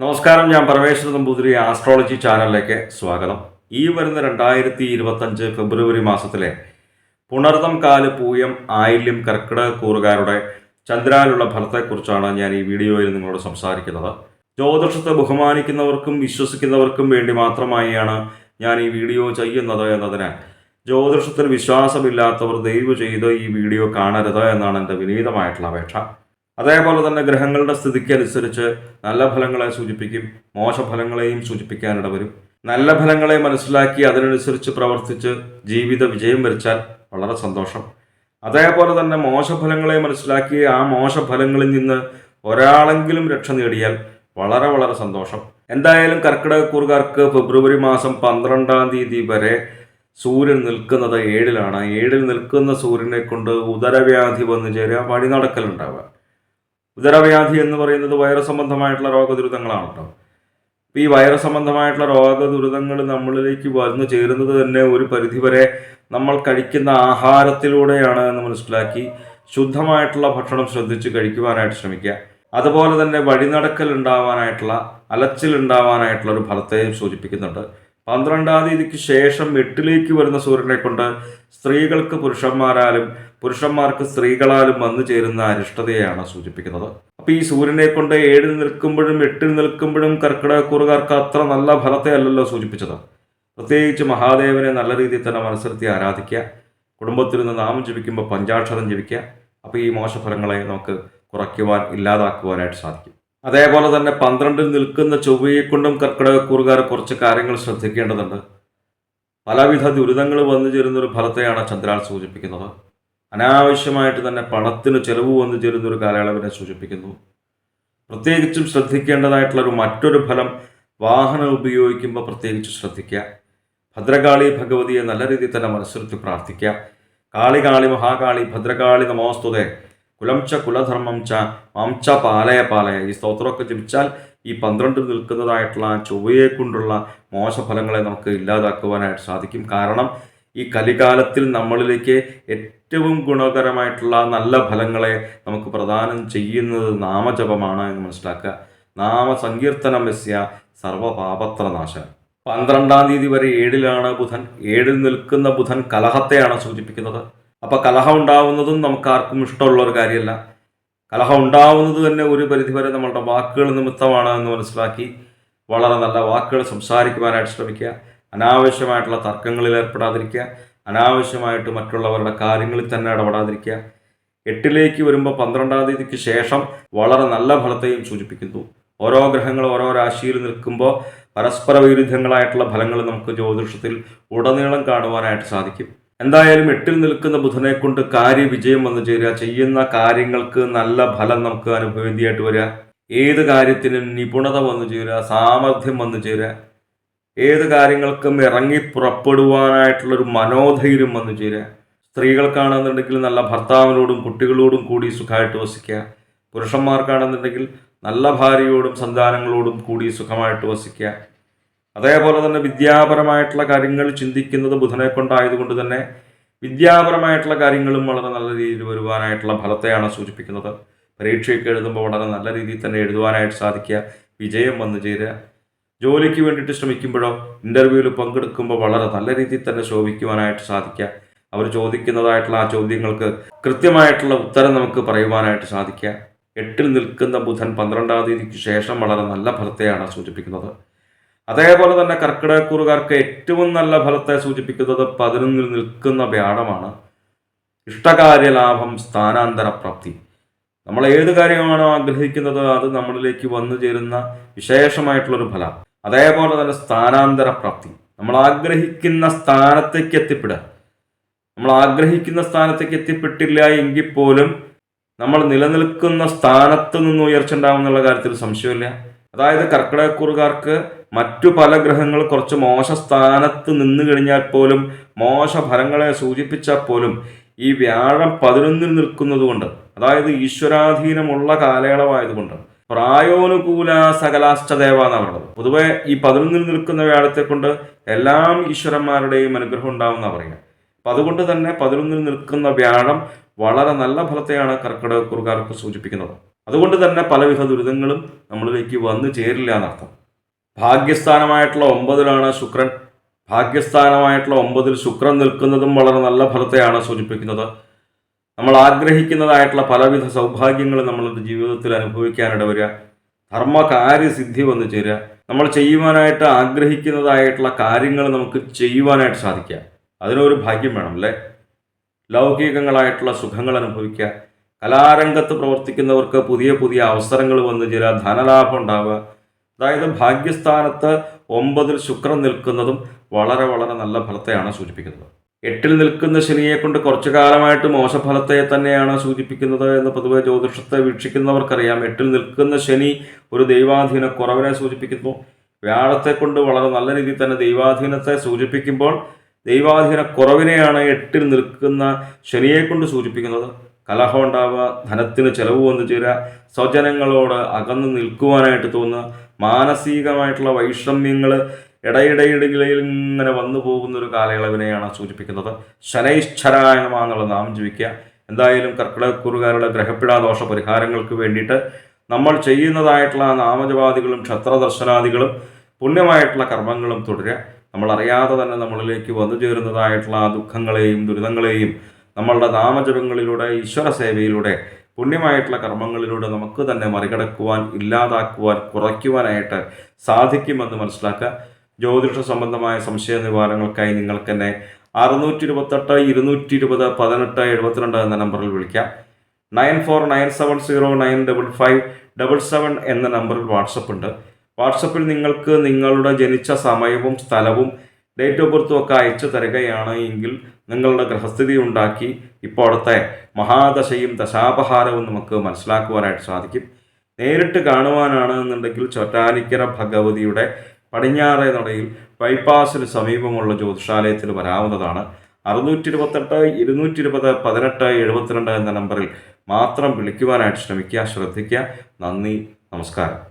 നമസ്കാരം ഞാൻ പരമേശ്വര നമ്പൂതിരി ആസ്ട്രോളജി ചാനലിലേക്ക് സ്വാഗതം. ഈ വരുന്ന രണ്ടായിരത്തി ഇരുപത്തഞ്ച് ഫെബ്രുവരി മാസത്തിലെ പുണർതം കാൽ പൂയം ആയില്യം കർക്കിടക കൂറുകാരുടെ ചന്ദ്രാനുള്ള ഫലത്തെക്കുറിച്ചാണ് ഞാൻ ഈ വീഡിയോയിൽ നിങ്ങളോട് സംസാരിക്കുന്നത്. ജ്യോതിഷത്തെ ബഹുമാനിക്കുന്നവർക്കും വിശ്വസിക്കുന്നവർക്കും വേണ്ടി മാത്രമായാണ് ഞാൻ ഈ വീഡിയോ ചെയ്യുന്നത് എന്നതിനാൽ ജ്യോതിഷത്തിൽ വിശ്വാസമില്ലാത്തവർ ദയവ് ചെയ്ത് ഈ വീഡിയോ കാണരുത് എന്നാണ് എന്റെ വിനീതമായിട്ടുള്ള അപേക്ഷ. അതേപോലെ തന്നെ ഗ്രഹങ്ങളുടെ സ്ഥിതിക്ക് അനുസരിച്ച് നല്ല ഫലങ്ങളെ സൂചിപ്പിക്കും മോശഫലങ്ങളെയും സൂചിപ്പിക്കാനിട വരും നല്ല ഫലങ്ങളെ മനസ്സിലാക്കി അതിനനുസരിച്ച് പ്രവർത്തിച്ച് ജീവിത വിജയം വരിച്ചാൽ വളരെ സന്തോഷം. അതേപോലെ തന്നെ മോശഫലങ്ങളെ മനസ്സിലാക്കി ആ മോശഫലങ്ങളിൽ നിന്ന് ഒരാളെങ്കിലും രക്ഷ നേടിയാൽ വളരെ വളരെ സന്തോഷം. എന്തായാലും കർക്കിടകക്കൂറുകാർക്ക് ഫെബ്രുവരി മാസം പന്ത്രണ്ടാം തീയതി വരെ സൂര്യൻ നിൽക്കുന്നത് ഏഴിലാണ്. ഏഴിൽ നിൽക്കുന്ന സൂര്യനെ കൊണ്ട് ഉദരവ്യാധി വന്നു ചേരുക വഴി നടക്കലുണ്ടാവുക ഉദരവ്യാധി എന്ന് പറയുന്നത് വൈറസ് സംബന്ധമായിട്ടുള്ള രോഗദുരിതങ്ങളാണ് കേട്ടോ. ഈ വൈറസ് സംബന്ധമായിട്ടുള്ള രോഗദുരിതങ്ങൾ നമ്മളിലേക്ക് വന്നു ചേരുന്നത് തന്നെ ഒരു പരിധിവരെ നമ്മൾ കഴിക്കുന്ന ആഹാരത്തിലൂടെയാണ് എന്ന് മനസ്സിലാക്കി ശുദ്ധമായിട്ടുള്ള ഭക്ഷണം ശ്രദ്ധിച്ച് കഴിക്കുവാനായിട്ട് ശ്രമിക്കുക. അതുപോലെ തന്നെ വഴിനടക്കൽ ഉണ്ടാവാനായിട്ടുള്ള അലച്ചിൽ ഉണ്ടാവാനായിട്ടുള്ള ഒരു ഫലത്തെയും സൂചിപ്പിക്കുന്നുണ്ട്. പന്ത്രണ്ടാം തീയതിക്ക് ശേഷം എട്ടിലേക്ക് വരുന്ന സൂര്യനെ കൊണ്ട് സ്ത്രീകൾക്ക് പുരുഷന്മാരാലും പുരുഷന്മാർക്ക് സ്ത്രീകളാലും വന്നു ചേരുന്ന അരിഷ്ടതയാണ് സൂചിപ്പിക്കുന്നത്. അപ്പൊ ഈ സൂര്യനെ കൊണ്ട് ഏഴിൽ നിൽക്കുമ്പോഴും എട്ടിൽ നിൽക്കുമ്പോഴും കർക്കിടകക്കൂറുകാർക്ക് അത്ര നല്ല ഫലത്തെ അല്ലല്ലോ സൂചിപ്പിച്ചത്. പ്രത്യേകിച്ച് മഹാദേവനെ നല്ല രീതിയിൽ തന്നെ മനസ്സിലത്തി ആരാധിക്കുക കുടുംബത്തിൽ നിന്ന് നാമം ജപിക്കുമ്പോൾ പഞ്ചാക്ഷരം ജപിക്കുക അപ്പോൾ ഈ മോശഫലങ്ങളെ നമുക്ക് കുറയ്ക്കുവാൻ ഇല്ലാതാക്കുവാനായിട്ട് സാധിക്കും. അതേപോലെ തന്നെ പന്ത്രണ്ടിൽ നിൽക്കുന്ന ചൊവ്വയെക്കൊണ്ടും കർക്കിടക കർക്കിടകക്കൂറുകാർ കുറച്ച് കാര്യങ്ങൾ ശ്രദ്ധിക്കേണ്ടതുണ്ട്. പലവിധ ദുരിതങ്ങൾ വന്നു ചേരുന്നൊരു ഫലത്തെയാണ് ചന്ദ്രാൽ സൂചിപ്പിക്കുന്നത്. അനാവശ്യമായിട്ട് തന്നെ പണത്തിന് ചെലവ് വന്നു ചേരുന്നൊരു കാലയളവിനെ സൂചിപ്പിക്കുന്നു. പ്രത്യേകിച്ചും ശ്രദ്ധിക്കേണ്ടതായിട്ടുള്ള ഒരു മറ്റൊരു ഫലം വാഹനം ഉപയോഗിക്കുമ്പോൾ പ്രത്യേകിച്ച് ശ്രദ്ധിക്കുക. ഭദ്രകാളി ഭഗവതിയെ നല്ല രീതിയിൽ തന്നെ മനസ്സിലത്തി പ്രാർത്ഥിക്കുക. കാളി കാളി മഹാകാളി ഭദ്രകാളി നമോസ്തുതേ. കുലം ച കുലധർമ്മം ച മാം പാലയ പാലയ. ഈ സ്തോത്രമൊക്കെ ജപിച്ചാൽ ഈ പന്ത്രണ്ട് നിൽക്കുന്നതായിട്ടുള്ള ചൊവ്വയെ കൊണ്ടുള്ള മോശഫലങ്ങളെ നമുക്ക് ഇല്ലാതാക്കുവാനായിട്ട് സാധിക്കും. കാരണം ഈ കലികാലത്തിൽ നമ്മളിലേക്ക് ഏറ്റവും ഗുണകരമായിട്ടുള്ള നല്ല ഫലങ്ങളെ നമുക്ക് പ്രദാനം ചെയ്യുന്നത് നാമജപമാണ് എന്ന് മനസ്സിലാക്കുക. നാമസങ്കീർത്തനം വെസ്യ സർവപാപത്രനാശ പന്ത്രണ്ടാം തീയതി വരെ ഏഴിലാണ് ബുധൻ. ഏഴിൽ നിൽക്കുന്ന ബുധൻ കലഹത്തെയാണ് സൂചിപ്പിക്കുന്നത്. അപ്പൊ കലഹം ഉണ്ടാവുന്നതും നമുക്ക് ആർക്കും ഇഷ്ടമുള്ള ഒരു കാര്യമല്ല. കലഹം ഉണ്ടാവുന്നത് തന്നെ ഒരു പരിധിവരെ നമ്മളുടെ വാക്കുകൾ നിമിത്തമാണ് എന്ന് മനസ്സിലാക്കി വളരെ നല്ല വാക്കുകൾ സംസാരിക്കുവാനായിട്ട് ശ്രമിക്കുക. അനാവശ്യമായിട്ടുള്ള തർക്കങ്ങളിൽ ഏർപ്പെടാതിരിക്കുക. അനാവശ്യമായിട്ട് മറ്റുള്ളവരുടെ കാര്യങ്ങളിൽ തന്നെ ഇടപെടാതിരിക്കുക. എട്ടിലേക്ക് വരുമ്പോൾ പന്ത്രണ്ടാം തീയതിക്ക് ശേഷം വളരെ നല്ല ഫലത്തെയും സൂചിപ്പിക്കുന്നു. ഓരോ ഗ്രഹങ്ങൾ ഓരോ രാശിയിൽ നിൽക്കുമ്പോൾ പരസ്പര വിരുദ്ധങ്ങളായിട്ടുള്ള ഫലങ്ങൾ നമുക്ക് ജ്യോതിഷത്തിൽ ഉടനീളം കാണുവാനായിട്ട് സാധിക്കും. എന്തായാലും എട്ടിൽ നിൽക്കുന്ന ബുധനെ കൊണ്ട് കാര്യവിജയം വന്നു ചേരുക. ചെയ്യുന്ന കാര്യങ്ങൾക്ക് നല്ല ഫലം നമുക്ക് അനുഭവേണ്ടിയായിട്ട് വരിക. ഏത് കാര്യത്തിനും നിപുണത വന്നു ചേരുക സാമർഥ്യം വന്നു ചേരുക. ഏത് കാര്യങ്ങൾക്കും ഇറങ്ങി പുറപ്പെടുവാനായിട്ടുള്ളൊരു മനോധൈര്യം വന്നു ചേരുക. സ്ത്രീകൾക്കാണെന്നുണ്ടെങ്കിൽ നല്ല ഭർത്താവിനോടും കുട്ടികളോടും കൂടി സുഖമായിട്ട് വസിക്കുക. പുരുഷന്മാർക്കാണെന്നുണ്ടെങ്കിൽ നല്ല ഭാര്യയോടും സന്താനങ്ങളോടും കൂടി സുഖമായിട്ട് വസിക്കുക. അതേപോലെ തന്നെ വിദ്യാപരമായിട്ടുള്ള കാര്യങ്ങൾ ചിന്തിക്കുന്നത് ബുധനെ കൊണ്ടായതുകൊണ്ട് തന്നെ വിദ്യാപരമായിട്ടുള്ള കാര്യങ്ങളും വളരെ നല്ല രീതിയിൽ വരുവാനായിട്ടുള്ള ഫലത്തെയാണ് സൂചിപ്പിക്കുന്നത്. പരീക്ഷയൊക്കെ എഴുതുമ്പോൾ വളരെ നല്ല രീതിയിൽ തന്നെ എഴുതുവാനായിട്ട് സാധിക്കുക വിജയം വന്നു ചേരുക. ജോലിക്ക് വേണ്ടിയിട്ട് ശ്രമിക്കുമ്പോഴോ ഇന്റർവ്യൂവിൽ പങ്കെടുക്കുമ്പോൾ വളരെ നല്ല രീതിയിൽ തന്നെ ശോഭിക്കുവാനായിട്ട് സാധിക്കുക. അവർ ചോദിക്കുന്നതായിട്ടുള്ള ആ ചോദ്യങ്ങൾക്ക് കൃത്യമായിട്ടുള്ള ഉത്തരം നമുക്ക് പറയുവാനായിട്ട് സാധിക്കുക. എട്ടിൽ നിൽക്കുന്ന ബുധൻ പന്ത്രണ്ടാം തീയതിക്ക് ശേഷം വളരെ നല്ല ഫലത്തെയാണ് സൂചിപ്പിക്കുന്നത്. അതേപോലെ തന്നെ കർക്കിടകക്കൂറുകാർക്ക് ഏറ്റവും നല്ല ഫലത്തെ സൂചിപ്പിക്കുന്നത് പതിനൊന്നിൽ നിൽക്കുന്ന വ്യാഴമാണ്. ഇഷ്ടകാര്യ ലാഭം സ്ഥാനാന്തര പ്രാപ്തി. നമ്മൾ ഏത് കാര്യമാണോ ആഗ്രഹിക്കുന്നത് അത് നമ്മളിലേക്ക് വന്നു ചേരുന്ന വിശേഷമായിട്ടുള്ളൊരു ഫലം. അതേപോലെ തന്നെ സ്ഥാനാന്തര പ്രാപ്തി. നമ്മൾ ആഗ്രഹിക്കുന്ന സ്ഥാനത്തേക്ക് എത്തിപ്പെടുക. നമ്മൾ ആഗ്രഹിക്കുന്ന സ്ഥാനത്തേക്ക് എത്തിപ്പെട്ടില്ല എങ്കിൽ പോലും നമ്മൾ നിലനിൽക്കുന്ന സ്ഥാനത്ത് നിന്ന് ഉയർച്ച ഉണ്ടാവും എന്നുള്ള കാര്യത്തിൽ സംശയമില്ല. അതായത് കർക്കിടകക്കൂറുകാർക്ക് മറ്റു പല ഗ്രഹങ്ങൾ കുറച്ച് മോശ സ്ഥാനത്ത് നിന്ന് കഴിഞ്ഞാൽ പോലും മോശ ഫലങ്ങളെ സൂചിപ്പിച്ചാൽ പോലും ഈ വ്യാഴം പതിനൊന്നിൽ നിൽക്കുന്നത് കൊണ്ട് അതായത് ഈശ്വരാധീനമുള്ള കാലയളവായതുകൊണ്ട് പ്രായോനുകൂല സകലാഷ്ടദേവ എന്നാണ് പറയുന്നത് പൊതുവെ ഈ പതിനൊന്നിൽ നിൽക്കുന്ന വ്യാഴത്തെ കൊണ്ട് എല്ലാം ഈശ്വരന്മാരുടെയും അനുഗ്രഹം ഉണ്ടാവുന്ന പറയുക. അപ്പം അതുകൊണ്ട് തന്നെ പതിനൊന്നിൽ നിൽക്കുന്ന വ്യാഴം വളരെ നല്ല ഫലത്തെയാണ് കർക്കിടകക്കുറുകാർക്ക് സൂചിപ്പിക്കുന്നത്. അതുകൊണ്ട് തന്നെ പലവിധ ദുരിതങ്ങളും നമ്മളിലേക്ക് വന്നു ചേരില്ല എന്നർത്ഥം. ഭാഗ്യസ്ഥാനമായിട്ടുള്ള ഒമ്പതിലാണ് ശുക്രൻ. ഭാഗ്യസ്ഥാനമായിട്ടുള്ള ഒമ്പതിൽ ശുക്രൻ നിൽക്കുന്നതും വളരെ നല്ല ഫലത്തെയാണ് സൂചിപ്പിക്കുന്നത്. നമ്മൾ ആഗ്രഹിക്കുന്നതായിട്ടുള്ള പലവിധ സൗഭാഗ്യങ്ങൾ നമ്മളുടെ ജീവിതത്തിൽ അനുഭവിക്കാനിട വരിക. ധർമ്മകാര്യസിദ്ധി വന്നു ചേരുക. നമ്മൾ ചെയ്യുവാനായിട്ട് ആഗ്രഹിക്കുന്നതായിട്ടുള്ള കാര്യങ്ങൾ നമുക്ക് ചെയ്യുവാനായിട്ട് സാധിക്കുക. അതിനൊരു ഭാഗ്യം വേണം അല്ലേ? ലൗകികങ്ങളായിട്ടുള്ള സുഖങ്ങൾ അനുഭവിക്കുക. കലാരംഗത്ത് പ്രവർത്തിക്കുന്നവർക്ക് പുതിയ പുതിയ അവസരങ്ങൾ വന്നു ചേരുക. ധനലാഭം ഉണ്ടാവുക. അതായത് ഭാഗ്യസ്ഥാനത്ത് ഒമ്പതിൽ ശുക്രൻ നിൽക്കുന്നതും വളരെ വളരെ നല്ല ഫലത്തെയാണ് സൂചിപ്പിക്കുന്നത്. എട്ടിൽ നിൽക്കുന്ന ശനിയെ കൊണ്ട് കുറച്ചു കാലമായിട്ട് മോശഫലത്തെ തന്നെയാണ് സൂചിപ്പിക്കുന്നത് എന്ന് പൊതുവെ ജ്യോതിഷത്തെ വീക്ഷിക്കുന്നവർക്കറിയാം. എട്ടിൽ നിൽക്കുന്ന ശനി ഒരു ദൈവാധീന കുറവിനെ സൂചിപ്പിക്കുന്നു. വ്യാഴത്തെ കൊണ്ട് വളരെ നല്ല രീതിയിൽ തന്നെ ദൈവാധീനത്തെ സൂചിപ്പിക്കുമ്പോൾ ദൈവാധീന കുറവിനെയാണ് എട്ടിൽ നിൽക്കുന്ന ശനിയെ കൊണ്ട് സൂചിപ്പിക്കുന്നത്. കലഹം ഉണ്ടാവുക ധനത്തിന് ചെലവ് വന്നു ചേരുക സ്വജനങ്ങളോട് അകന്നു നിൽക്കുവാനായിട്ട് തോന്നുക മാനസികമായിട്ടുള്ള വൈഷമ്യങ്ങൾ ഇടയിടയിടയിൽ ഇങ്ങനെ വന്നു പോകുന്ന ഒരു കാലയളവിനെയാണ് സൂചിപ്പിക്കുന്നത്. ശനൈശ്വരായണമ എന്നുള്ള നാം ജീവിക്കുക. എന്തായാലും കർക്കിടകക്കുറുകാരുടെ ഗ്രഹപ്പിടാദോഷ പരിഹാരങ്ങൾക്ക് വേണ്ടിയിട്ട് നമ്മൾ ചെയ്യുന്നതായിട്ടുള്ള നാമജപാദികളും ക്ഷത്രദർശനാദികളും പുണ്യമായിട്ടുള്ള കർമ്മങ്ങളും തുടരുക. നമ്മൾ അറിയാതെ തന്നെ നമ്മളിലേക്ക് വന്നു ചേരുന്നതായിട്ടുള്ള ദുഃഖങ്ങളെയും ദുരിതങ്ങളെയും നമ്മളുടെ നാമജപങ്ങളിലൂടെ ഈശ്വര സേവയിലൂടെ പുണ്യമായിട്ടുള്ള കർമ്മങ്ങളിലൂടെ നമുക്ക് തന്നെ മറികടക്കുവാൻ ഇല്ലാതാക്കുവാൻ കുറയ്ക്കുവാനായിട്ട് സാധിക്കുമെന്ന് മനസ്സിലാക്കുക. ജ്യോതിഷ സംബന്ധമായ സംശയ നിവാരണങ്ങൾക്കായി നിങ്ങൾക്ക് തന്നെ അറുന്നൂറ്റി ഇരുപത്തെട്ട് ഇരുന്നൂറ്റി ഇരുപത് പതിനെട്ട് എഴുപത്തിരണ്ട് എന്ന നമ്പറിൽ വിളിക്കാം. Nine four nine seven zero nine double five double seven എന്ന നമ്പറിൽ വാട്സപ്പ് ഉണ്ട്. വാട്സപ്പിൽ നിങ്ങൾക്ക് നിങ്ങളുടെ ജനിച്ച സമയവും സ്ഥലവും ഡേറ്റ് ഓഫ് ബർത്തും ഒക്കെ അയച്ചു തരികയാണ് എങ്കിൽ നിങ്ങളുടെ ഗ്രഹസ്ഥിതി ഉണ്ടാക്കി ഇപ്പോഴത്തെ മഹാദശയും ദശാപഹാരവും നമുക്ക് മനസ്സിലാക്കുവാനായിട്ട് സാധിക്കും. നേരിട്ട് കാണുവാനാണ് എന്നുണ്ടെങ്കിൽ ചൊറ്റാനിക്കര ഭഗവതിയുടെ പടിഞ്ഞാറേ നടയിൽ ബൈപ്പാസിന് സമീപമുള്ള ജ്യോതിഷാലയത്തിൽ വരാവുന്നതാണ്. അറുന്നൂറ്റി ഇരുപത്തെട്ട് ഇരുന്നൂറ്റി ഇരുപത് പതിനെട്ട് എഴുപത്തിരണ്ട് എന്ന നമ്പറിൽ മാത്രം വിളിക്കുവാനായിട്ട് ശ്രമിക്കുക. ശ്രദ്ധിക്കുക. നന്ദി. നമസ്കാരം.